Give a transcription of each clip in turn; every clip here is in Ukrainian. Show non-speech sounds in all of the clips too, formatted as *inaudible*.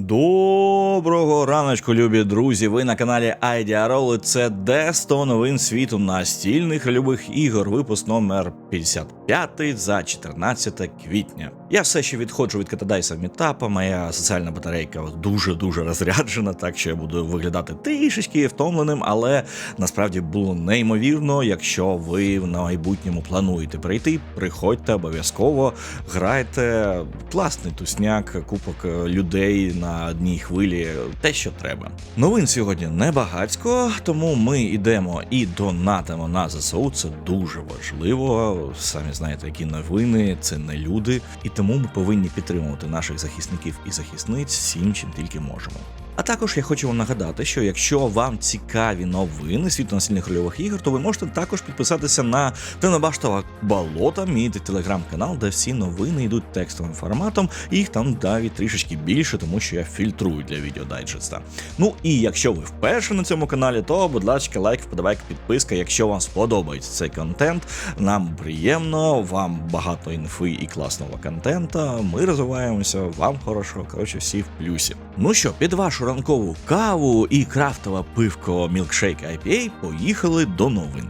Доброго раночку, любі друзі. Ви на каналі Айдіарол. і Це де 100 новин світу настільних любих ігор. Випуск номер 55 за 14 квітня. Я все ще відходжу від катадайса в Мітапа. Моя соціальна батарейка дуже дуже розряджена, так що я буду виглядати трішечки втомленим, але насправді було неймовірно. Якщо ви в майбутньому плануєте прийти, приходьте обов'язково, грайте. Класний тусняк, купок людей на одній хвилі, те, що треба. Новин сьогодні небагацько, тому ми йдемо і донатимо на ЗСУ. Це дуже важливо. Самі знаєте, які новини, це не люди, і тому ми повинні підтримувати наших захисників і захисниць всім, чим тільки можемо. А також я хочу вам нагадати, що якщо вам цікаві новини світу настільних рольових ігор, то ви можете також підписатися на Тенебаштова болота, мій телеграм-канал, де всі новини йдуть текстовим форматом, їх там навіть трішечки більше, тому що я фільтрую для відеодайджеста. Ну і якщо ви вперше на цьому каналі, то будь ласка, лайк, вподобайка, підписка. Якщо вам сподобається цей контент, нам приємно, вам багато інфи і класного контента. Ми розвиваємося, вам хорошо. Коротше, всі в плюсі. Ну що, під вашу ранкову каву і крафтове пивко Milkshake IPA поїхали до новин.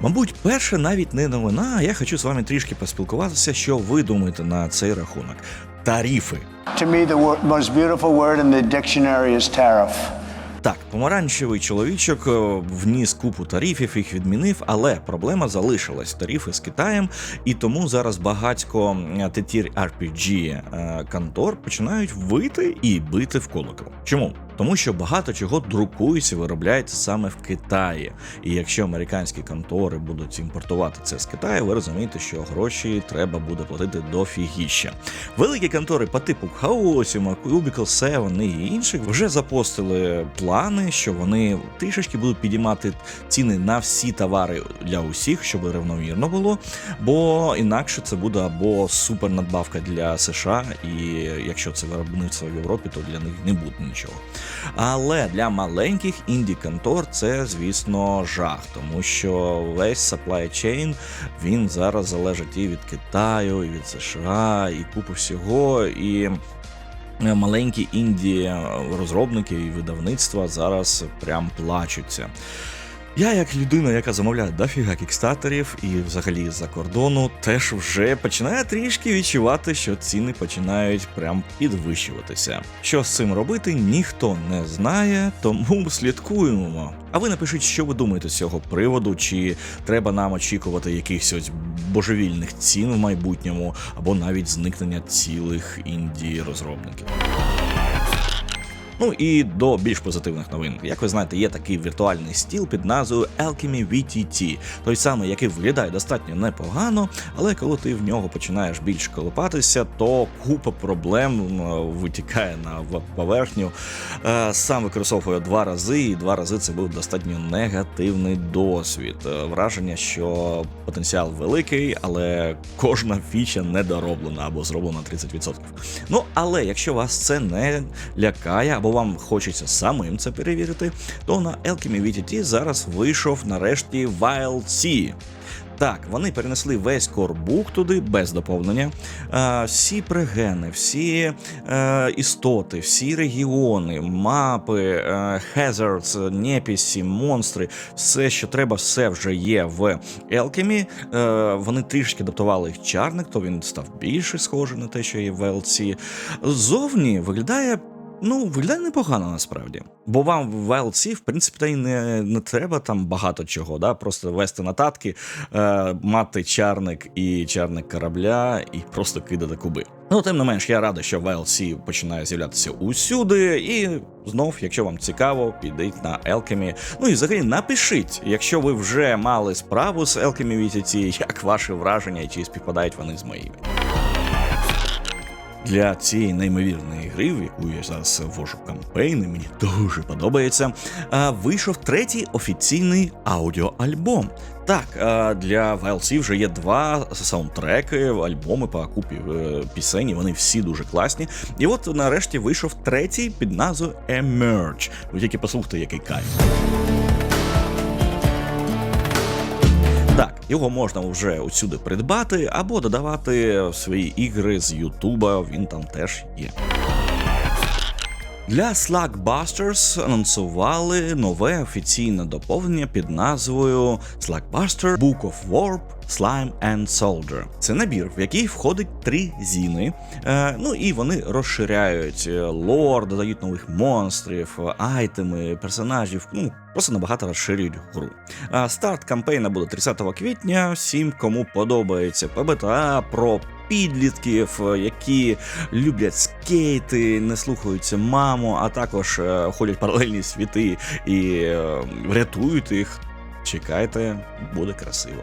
Мабуть, перше навіть не новина, а я хочу з вами трішки поспілкуватися, що ви думаєте на цей рахунок. Тарифи. To me, the most beautiful word in the dictionary is tariff. Так, помаранчевий чоловічок е, вніс купу тарифів, їх відмінив, але проблема залишилась. Тарифи з Китаєм, і тому зараз багатько тетір RPG е, контор починають вити і бити в колокол. Чому? Тому що багато чого друкується, виробляється саме в Китаї. І якщо американські контори будуть імпортувати це з Китаю, ви розумієте, що гроші треба буде платити дофігіща. Великі контори по типу Хаосіма, Cubicle 7 і інших вже запостили плани, що вони трішечки будуть підіймати ціни на всі товари для усіх, щоб рівномірно було. Бо інакше це буде або супер надбавка для США, і якщо це виробництво в Європі, то для них не буде нічого. Але для маленьких інді-контор це, звісно, жах, тому що весь supply chain він зараз залежить і від Китаю, і від США, і купу всього. І е, маленькі інді розробники і видавництва зараз прям плачуться. Я, як людина, яка замовляє дофіга кікстатерів і взагалі з-за кордону, теж вже починає трішки відчувати, що ціни починають прям підвищуватися. Що з цим робити, ніхто не знає, тому слідкуємо. А ви напишіть, що ви думаєте з цього приводу, чи треба нам очікувати якихось божевільних цін в майбутньому, або навіть зникнення цілих інді розробників. Ну і до більш позитивних новин. Як ви знаєте, є такий віртуальний стіл під назвою Alchemy VTT, той самий, який виглядає достатньо непогано, але коли ти в нього починаєш більш колупатися, то купа проблем витікає на поверхню. Е, Сам використовую два рази, і два рази це був достатньо негативний досвід. Е, Враження, що потенціал великий, але кожна фіча недороблена або зроблена 30%. Ну але якщо вас це не лякає, або вам хочеться самим це перевірити, то на Alchemy VTT зараз вийшов нарешті Wild Sea. Так, вони перенесли весь корбук туди без доповнення. Е, всі прегени, всі е, істоти, всі регіони, мапи, е, hazards, непісі, монстри, все, що треба, все вже є в Alchemy. Е, вони трішки адаптували їх чарник, то він став більше схожий на те, що є в LC. Зовні виглядає Ну, виглядає непогано насправді. Бо вам в VLC, в принципі, та й не, не треба там багато чого, да? просто вести нотатки, е, мати чарник і чарник корабля, і просто кидати куби. Ну, тим не менш, я радий, що VLC починає з'являтися усюди. І знов, якщо вам цікаво, підіть на Alchemy. Ну і взагалі напишіть, якщо ви вже мали справу з Alchemy VTT, як ваші враження, і чи співпадають вони з моїми. Для цієї неймовірної гри, в яку я зараз ввожу кампейни, мені дуже подобається. Вийшов третій офіційний аудіоальбом. Так, для VLC вже є два саундтреки, альбоми по купі е, пісень, вони всі дуже класні. І от нарешті вийшов третій під назвою Emerge. Ви тільки послухайте, який кайф. Його можна вже усюди придбати або додавати в свої ігри з Ютуба. Він там теж є. Для Slugbusters анонсували нове офіційне доповнення під назвою Slugbuster Book of Warp Slime and Soldier. Це набір, в який входить три зіни. Е, ну і вони розширяють е, лор, додають нових монстрів, е, айтеми, персонажів. Ну просто набагато розширюють гру. А старт кампейна буде 30 квітня. Всім, кому подобається ПБТА про підлітків, е, які люблять скейти, не слухаються маму, а також е, ходять паралельні світи і е, врятують їх. Чекайте, буде красиво.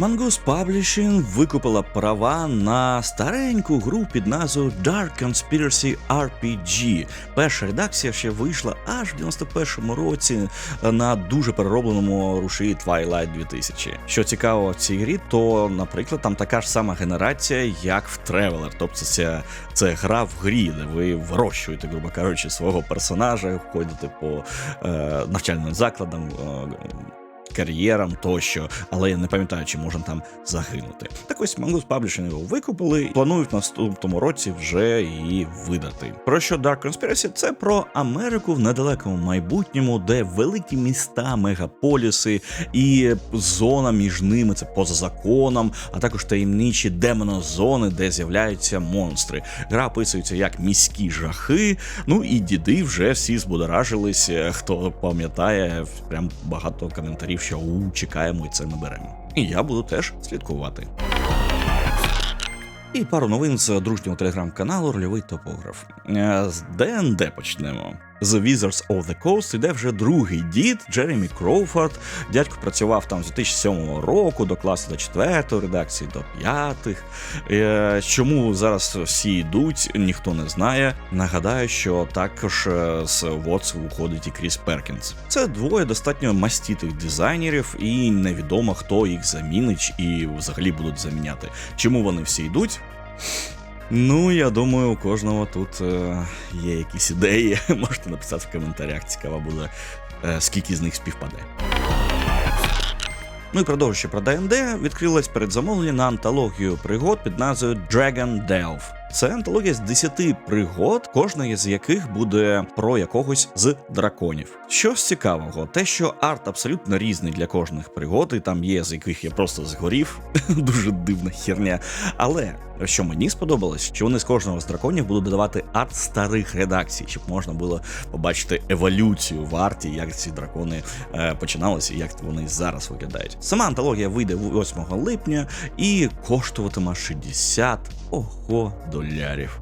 Mongoose Publishing викупила права на стареньку гру під назвою Dark Conspiracy RPG. Перша редакція ще вийшла аж в 91-му році на дуже переробленому рушії Twilight 2000. Що цікаво в цій грі, то, наприклад, там така ж сама генерація, як в Traveler. Тобто це, це гра в грі, де ви вирощуєте, грубо кажучи, свого персонажа, ходите по е, навчальним закладам. Е, кар'єрам тощо, але я не пам'ятаю, чи можна там загинути. Так ось Mongoose Publishing його викупили, планують в наступному році вже її видати. Про що Dark Conspiracy? Це про Америку в недалекому майбутньому, де великі міста, мегаполіси і зона між ними це поза законом, а також таємничі демонозони, де з'являються монстри. Гра описується як міські жахи. Ну і діди вже всі збудоражились. Хто пам'ятає, прям багато коментарів, що у чекаємо і це ми беремо. І я буду теж слідкувати. І пару новин з дружнього телеграм-каналу Рольовий топограф. Е, З ДНД почнемо. The Wizards of the Coast іде вже другий дід Джеремі Кроуфорд. Дядько працював там з 2007 року, доклався до четвертої редакції, до п'ятих. Е, Чому зараз всі йдуть, ніхто не знає. Нагадаю, що також е, з Вотс виходить і Кріс Перкінс. Це двоє достатньо мастітих дизайнерів, і невідомо хто їх замінить і взагалі будуть заміняти. Чому вони всі йдуть? Ну, я думаю, у кожного тут е, є якісь ідеї. *laughs* Можете написати в коментарях. Цікаво буде, е, скільки з них співпаде. Ну і продовжуючи про ДНД, відкрилось передзамовлення на антологію пригод під назвою Dragon Delve. Це антологія з 10 пригод, кожна з яких буде про якогось з драконів. Що з цікавого, те, що арт абсолютно різний для кожних пригод, і там є з яких я просто згорів, *laughs* дуже дивна херня. Але що мені сподобалось, що вони з кожного з драконів будуть додавати арт старих редакцій, щоб можна було побачити еволюцію в арті, як ці дракони е, починалися, як вони зараз виглядають. Сама антологія вийде 8 липня і коштуватиме 60 ого долярів.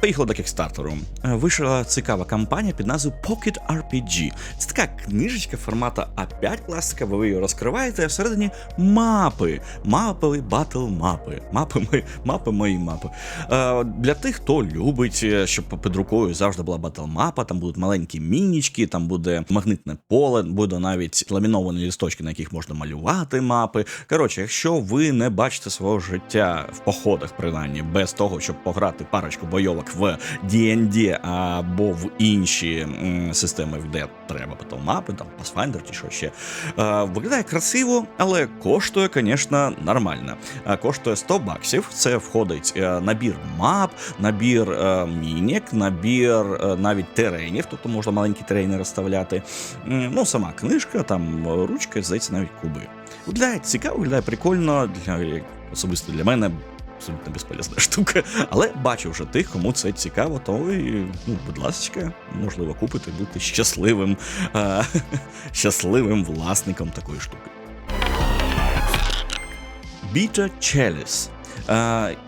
Поїхали до кікстартеру. Е, Вийшла цікава кампанія під назвою Pocket RPG. Це така книжечка формату А5 класика, ви її розкриваєте, а всередині мапи. Мапи, батл мапи. Мапи, мої, мапи мої мапи. Е, для тих, хто любить, е, щоб під рукою завжди була батл мапа, там будуть маленькі мінічки, там буде магнитне поле, буде навіть ламіновані лісточки, на яких можна малювати мапи. Коротше, якщо ви не бачите свого життя в походах, принаймні, без того, щоб пограти парочку бойовок в D&D або в інші системи, де треба потім мапи, там Pathfinder чи що ще. Е, виглядає красиво, але коштує, звісно, нормально. Е, коштує 100 баксів. Це входить е, набір мап, набір мінік, набір навіть теренів, тобто можна маленькі терени розставляти. Ну, сама книжка, там ручка, здається, навіть куби. Виглядає цікаво, виглядає прикольно для особисто для мене. Абсолютно безполезна *laughs* штука, але бачу вже тих, кому це цікаво, то і, ну, будь ласка, можливо, купити, бути щасливим, а, *laughs* щасливим власником такої штуки. Біта Челіс.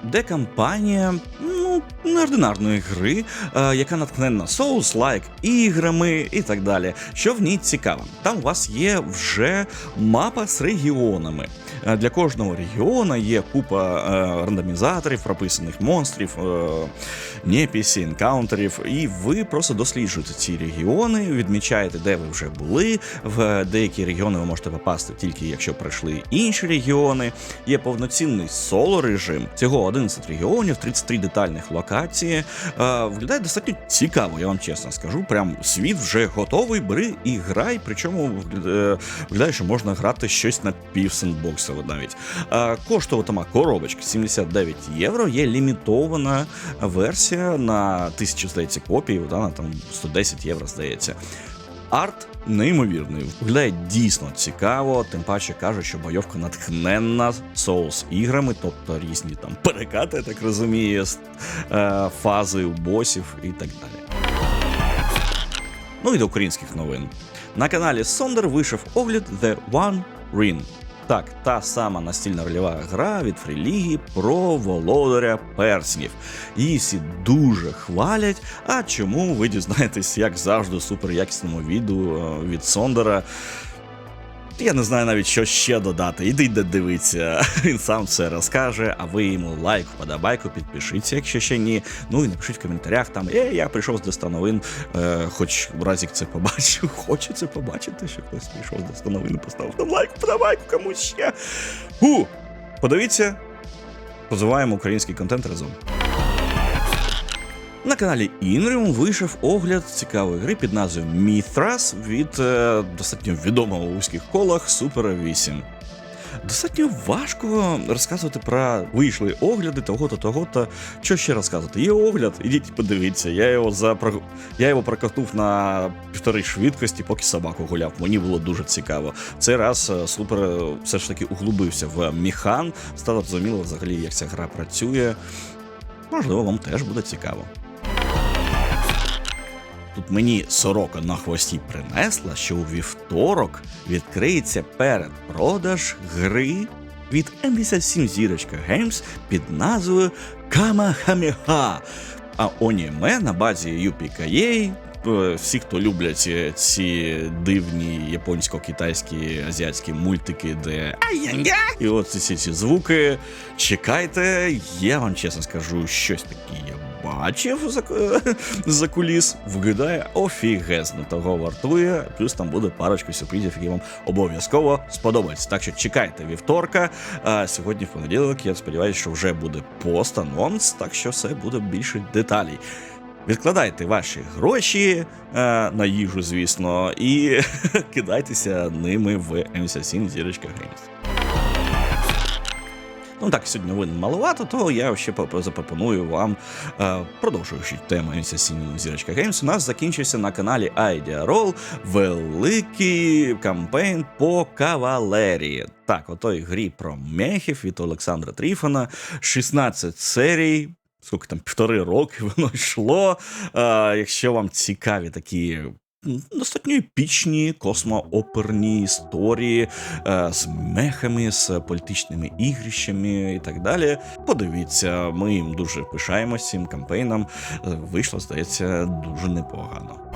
Де кампанія ну, неординарної гри, яка натхнена Souls-like іграми і так далі. Що в ній цікаво? Там у вас є вже мапа з регіонами. Е, Для кожного регіону є купа е, рандомізаторів, прописаних монстрів, е, непісі, енкаунтерів, і ви просто досліджуєте ці регіони, відмічаєте, де ви вже були. В деякі регіони ви можете попасти тільки якщо пройшли інші регіони. Є повноцінний соло режим. Всього 11 регіонів, 33 детальних локації. виглядає достатньо цікаво, я вам чесно скажу. Прям світ вже готовий, бери і грай. Причому виглядає, що можна грати щось на півсендбоксово навіть. Е, коштувала там коробочка 79 євро. Є лімітована версія на 1000, здається, копій, вона там 110 євро, здається. Арт неймовірний, виглядає дійсно цікаво, тим паче каже, що бойовка натхненна соус іграми, тобто різні там перекати, я так розумію, е, фази босів і так далі. Ну і до українських новин. На каналі Сондер вийшов огляд The One Ring. Так, та сама настільна рольова гра від Фрілігії про володаря перснів. Її всі дуже хвалять. А чому ви дізнаєтесь, як завжди, у суперякісному відео е, від Сондера. Я не знаю навіть, що ще додати. Ідіть дивіться, *laughs* він сам все розкаже, а ви йому лайк, вподобайку, підпишіться, якщо ще ні. Ну і напишіть в коментарях там, е, я прийшов з Достановин, е, хоч Разік це побачив, *laughs* хочеться побачити, що хтось прийшов з Достановин і поставив там лайк, вподобайку комусь ще. Гу! Подивіться, позиваємо український контент разом. На каналі Інріум вийшов огляд цікавої гри під назвою Мітрас від е, достатньо відомого у вузьких колах Super 8. Достатньо важко розказувати про вийшли огляди того-то, того-то. Що ще розказувати? Є огляд, ідіть подивіться. Я його за я його прокатнув на півтори швидкості, поки собаку гуляв. Мені було дуже цікаво. Цей раз е, супер е, все ж таки углубився в міхан, стало зрозуміло взагалі, як ця гра працює. Можливо, вам теж буде цікаво. Тут мені сорока на хвості принесла, що у вівторок відкриється передпродаж гри від N57 зірочка Games під назвою Камахамеха. А оніме на базі UPKA. е, Всі, хто люблять е, ці дивні японсько-китайські азіатські мультики, де ай-яй-яй, і от ці, ці звуки. Чекайте, я вам чесно скажу, щось таке я бачив за, *laughs* за куліс. Виглядає офігезно, того вартує. Плюс там буде парочка сюрпризів, які вам обов'язково сподобаються. Так що чекайте вівторка. А сьогодні в понеділок. Я сподіваюся, що вже буде пост-анонс, так що все буде більше деталей. Відкладайте ваші гроші е, на їжу, звісно, і *laughs* кидайтеся ними в М77 зірочка Games. Ну так, сьогодні новин маловато, то я ще запропоную вам, е, продовжуючи тему М77 зірочка Games, у нас закінчився на каналі Roll великий кампейн по кавалерії. Так, отой грі про мехів від Олександра Тріфона, 16 серій. Скільки там півтори роки *laughs* воно йшло. Е, якщо вам цікаві такі достатньо епічні космооперні історії е, з мехами, з політичними ігрищами і так далі. Подивіться, ми їм дуже пишаємося цим кампейном. Е, Вийшло, здається, дуже непогано.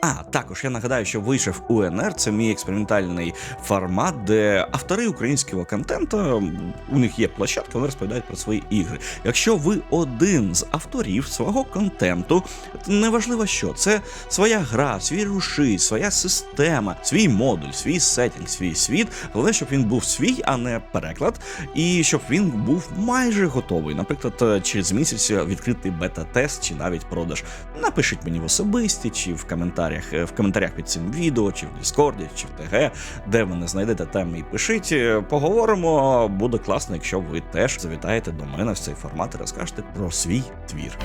А, також я нагадаю, що вийшов УНР, це мій експериментальний формат, де автори українського контенту, у них є площадка, вони розповідають про свої ігри. Якщо ви один з авторів свого контенту, неважливо що, це своя гра, свій рушій, своя система, свій модуль, свій сетінг, свій світ. Головне, щоб він був свій, а не переклад, і щоб він був майже готовий. Наприклад, е, через місяць відкритий бета-тест чи навіть продаж. Напишіть мені в особисті чи в коментарях е, в коментарях під цим відео, чи в Діскорді, чи в ТГ, де ви не знайдете там і пишіть. Е, Поговоримо. Буде класно, якщо ви теж завітаєте до мене в цей формат і розкажете про свій твір.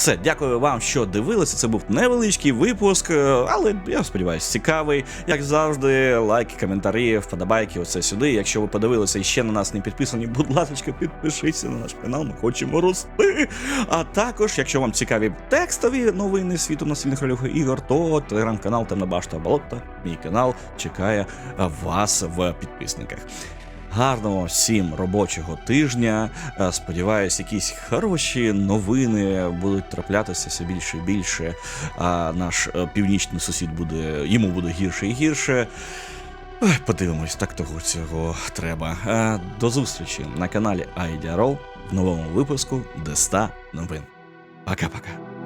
Все, дякую вам, що дивилися. Це був невеличкий випуск, е, але я сподіваюся, цікавий. Як завжди, лайки, коментарі, вподобайки, оце сюди. Якщо ви подивилися і ще на нас не підписані, будь ласка, підпишіться на наш канал. Ми хочемо рости. А також, якщо вам цікаві текстові новини світу настільних рольових ігор, то телеграм-канал Темна Башта Болота, мій канал чекає вас в підписниках. Гарного всім робочого тижня. Е, Сподіваюсь, якісь хороші новини будуть траплятися все більше і більше. А наш е, північний сусід буде йому буде гірше і гірше. Подивимось, так того цього треба. Е, До зустрічі на каналі IDRO в новому випуску Деста новин. Пока-пока.